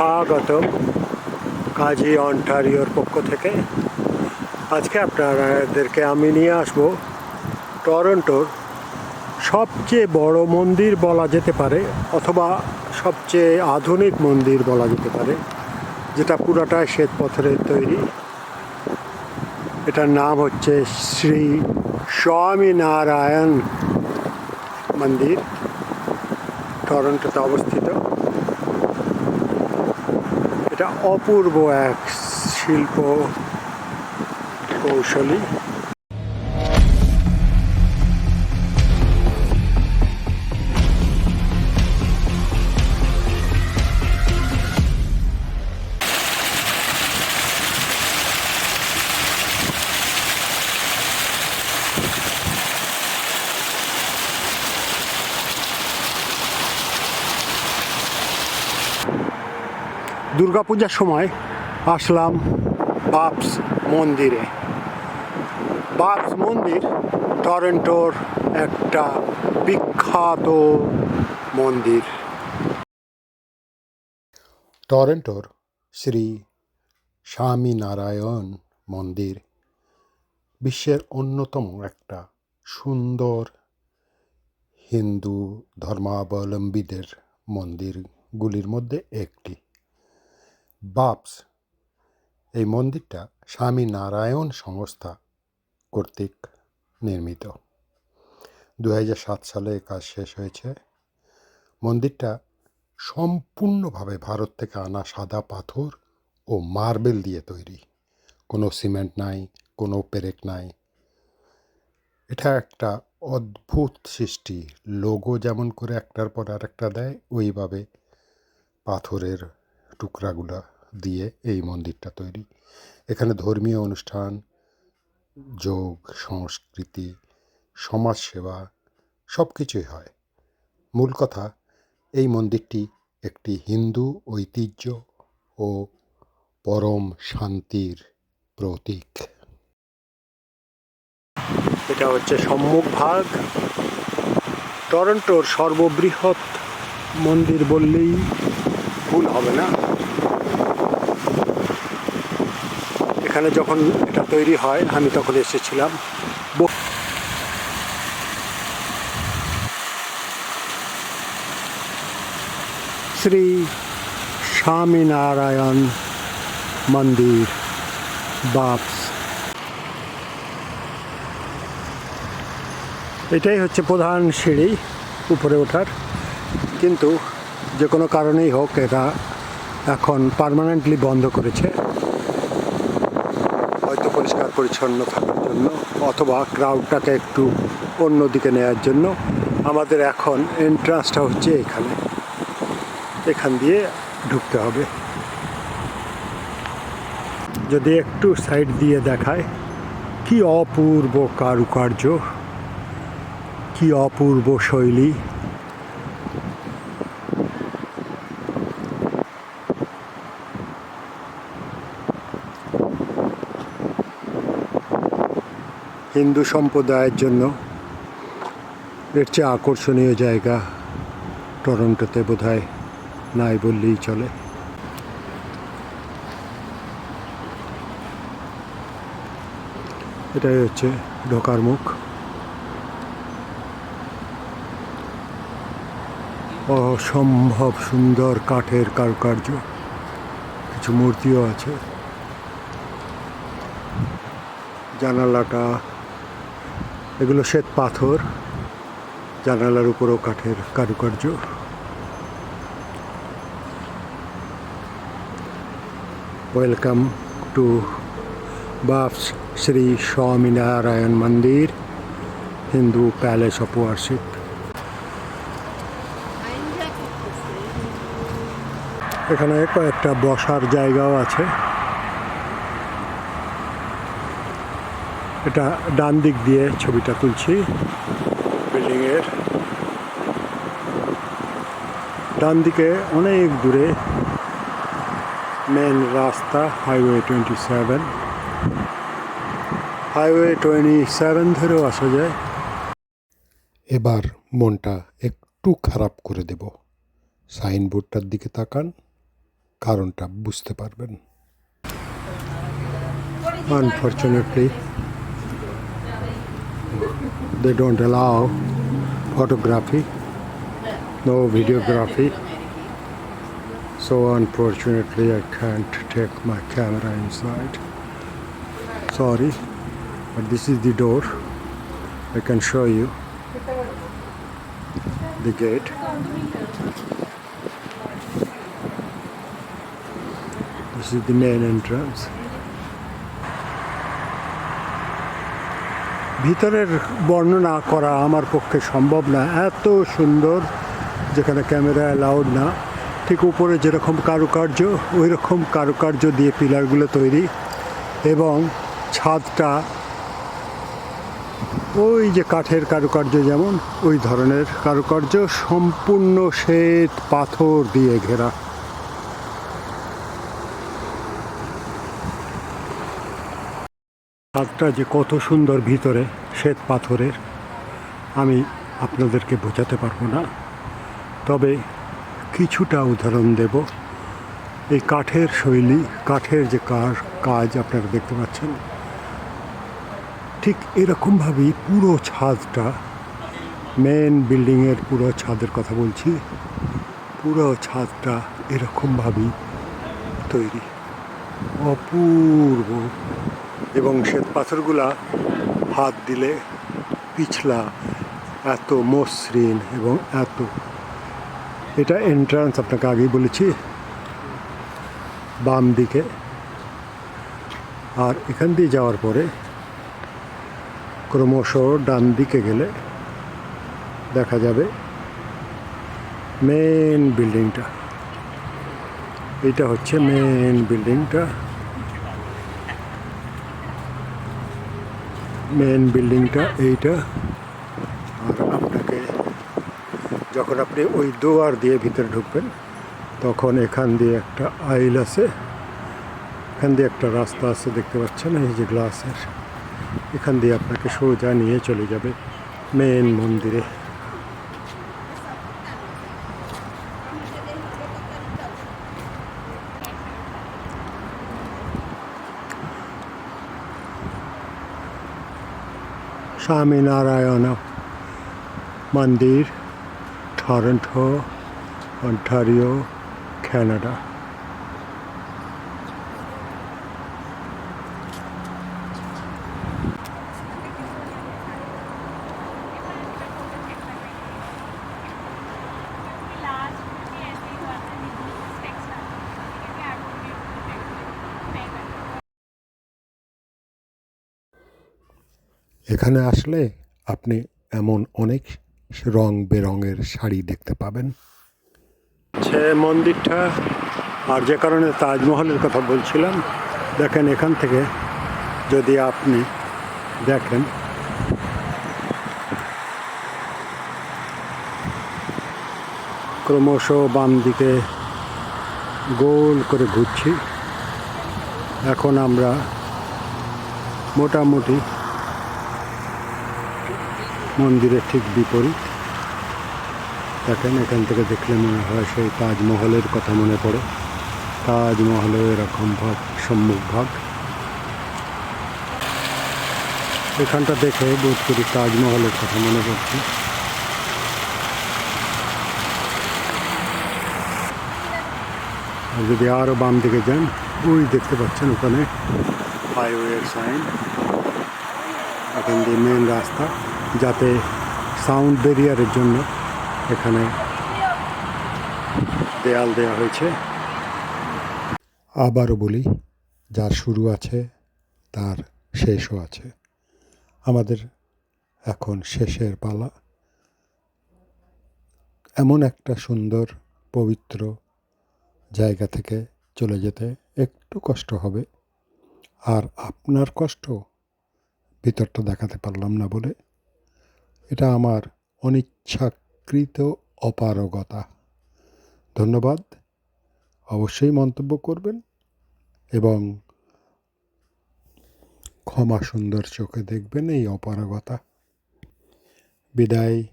স্বাগত কাজী অন্টারিওর পক্ষ থেকে। আজকে আপনাদেরকে আমি নিয়ে আসব টরন্টোর সবচেয়ে বড় মন্দির বলা যেতে পারে, অথবা সবচেয়ে আধুনিক মন্দির বলা যেতে পারে, যেটা পুরাটাই শ্বেত পাথরের তৈরি। এটার নাম হচ্ছে শ্রী স্বামীনারায়ণ মন্দির, টরন্টোতে অবস্থিত। এটা অপূর্ব এক শিল্প কৌশলী। দুর্গাপূজার সময় আসলাম বাপস মন্দিরে। বাপস মন্দির টরেন্টোর একটা বিখ্যাত মন্দির। টরেন্টোর শ্রী স্বামীনারায়ণ মন্দির বিশ্বের অন্যতম একটা সুন্দর হিন্দু ধর্মাবলম্বীদের মন্দিরগুলির মধ্যে একটি। বাপস এই মন্দিরটা স্বামী নারায়ণ সংস্থা কর্তৃক নির্মিত। দু সালে কাজ শেষ হয়েছে। মন্দিরটা সম্পূর্ণভাবে ভারত থেকে আনা সাদা পাথর ও মার্বেল দিয়ে তৈরি। কোনো সিমেন্ট নাই, কোনো পেরেক নাই। এটা একটা অদ্ভুত সৃষ্টি। লোগো যেমন করে একটার পর আর একটা দেয়, ওইভাবে পাথরের টুকরাগুলা দিয়ে এই মন্দিরটা তৈরি। এখানে ধর্মীয় অনুষ্ঠান, যোগ, সংস্কৃতি, সমাজসেবা সব কিছুই হয়। মূল কথা, এই মন্দিরটি একটি হিন্দু ঐতিহ্য ও পরম শান্তির প্রতীক। এটা হচ্ছে সম্মুখ ভাগ। টরন্টোর সর্ববৃহৎ মন্দির বললেই ভুল হবে না। এখানে যখন এটা তৈরি হয়, আমি তখন এসেছিলাম। শ্রী স্বামীনারায়ণ মন্দির, বাপস। এটাই হচ্ছে প্রধান সিঁড়ি উপরে ওঠার। কিন্তু যে কোনো কারণেই হোক, এটা এখন পার্মানেন্টলি বন্ধ করেছে। পরিচ্ছন্ন থাকার জন্য অথবা ক্রাউডটাকে একটু অন্যদিকে নেওয়ার জন্য আমাদের এখন এন্ট্রান্সটা হচ্ছে এখানে। এখান দিয়ে ঢুকতে হবে। যদি একটু সাইড দিয়ে দেখায়, কি অপূর্ব কারুকার্য, কি অপূর্ব শৈলী হিন্দু সম্প্রদায়ের জন্য এর চেয়ে আকর্ষণীয় জায়গা টরন্টোতে বোধহয় নাই বললেই চলে। এটাই হচ্ছে ঢোকার মুখ। অসম্ভব সুন্দর কাঠের কারুকার্য। কিছু মূর্তিও আছে। জানালাটা এগুলো শ্বেত পাথর, জানালার উপরও কাঠের কারুকার্য। Welcome to BAPS Shri Swaminarayan Mandir Hindu palace of worship এখানে কয়েকটা বসার জায়গাও আছে। এটা ডান দিক দিয়ে ছবিটা তুলছি। বিল্ডিংয়ের। ডান দিকে অনেক দূরে মেন রাস্তা highway twenty seven highway twenty seven ধরেও আসা যায়। এবার মনটা একটু খারাপ করে দেব। সাইনবোর্ডটার দিকে তাকান কারণটা বুঝতে পারবেন। Unfortunately they don't allow photography no videography. So unfortunately i can't take my camera inside. Sorry but this is the door. I can show you the gate. This is the main entrance ভিতরের বর্ণনা করা আমার পক্ষে সম্ভব না। এত সুন্দর, যেখানে ক্যামেরা অ্যালাউড না। ঠিক উপরে যেরকম কারুকার্য ওই রকম কারুকার্য দিয়ে পিলারগুলো তৈরি। এবং ছাদটা ওই যে কাঠের কারুকার্য যেমন, ওই ধরনের কারুকার্য সম্পূর্ণ শ্বেত পাথর দিয়ে ঘেরা। ছাদটা যে কত সুন্দর ভিতরে শ্বেত পাথরের, আমি আপনাদেরকে বোঝাতে পারব না। তবে কিছুটা উদাহরণ দেব। এই কাঠের শৈলী, কাঠের যে কার, কাজ আপনারা দেখতে পাচ্ছেন, ঠিক এরকমভাবেই পুরো ছাদটা মেন বিল্ডিংয়ের পুরো ছাদের কথা বলছি, পুরো ছাদটা এরকমভাবেই তৈরি। অপূর্ব এবং শ্বেত পাথরগুলা হাত দিলে পিছলা এত মসৃণ এবং এত। এটা এন্ট্রান্স আপনাকে আগেই বলেছি, বাম দিকে। আর এখান দিয়ে যাওয়ার পরে ক্রমশ ডান দিকে গেলে দেখা যাবে মেন বিল্ডিংটা এটা হচ্ছে মেন বিল্ডিংটা মেন বিল্ডিংটা এইটা। আর আপনাকে যখন আপনি ওই দোয়ার দিয়ে ভিতরে ঢুকবেন, তখন এখান দিয়ে একটা আইল আছে। এখান দিয়ে একটা রাস্তা আছে, দেখতে পাচ্ছেন? এই যে গ্লাসের। এখান দিয়ে আপনাকে সোজা নিয়ে চলে যাবে মেন মন্দিরে। স্বামীনারায়ণ মন্দির টরন্টো অন্টারিও কানাডা এখানে আসলে আপনি এমন অনেক রং বেরঙের শাড়ি দেখতে পাবেন। সে মন্দিরটা আর যে কারণে তাজমহলের কথা বলছিলাম, দেখেন এখান থেকে যদি আপনি দেখেন। ক্রমশ বাম দিকে গোল করে ঘুরছি। এখন আমরা মোটামুটি মন্দিরের ঠিক বিপরীত। দেখেন, এখান থেকে দেখলে মনে হয় সেই তাজমহলের কথা মনে পড়ে। তাজমহলের এরকম ভাগ, সম্মুখ ভাগ। এখানটা দেখে বোধ করি তাজমহলের কথা মনে পড়ছে। আর যদি আরও বাম দিকে যান, ওই দেখতে পাচ্ছেন ওখানে হাইওয়ের সাইন এখান দিয়ে মেন রাস্তা। যাতে সাউন্ড ব্যারিয়ারের জন্য এখানে দেয়াল দেওয়া হয়েছে। আবারও বলি, যার শুরু আছে, তার শেষও আছে। আমাদের এখন শেষের পালা। এমন একটা সুন্দর, পবিত্র জায়গা থেকে চলে যেতে একটু কষ্ট হবে। আর আপনার কষ্ট ভিতরটা দেখাতে পারলাম না বলে এটা আমার অনিচ্ছাকৃত অপারগতা। ধন্যবাদ। অবশ্যই মন্তব্য করবেন এবং ক্ষমা সুন্দর চোখে দেখবেন এই অপারগতা। বিদায়।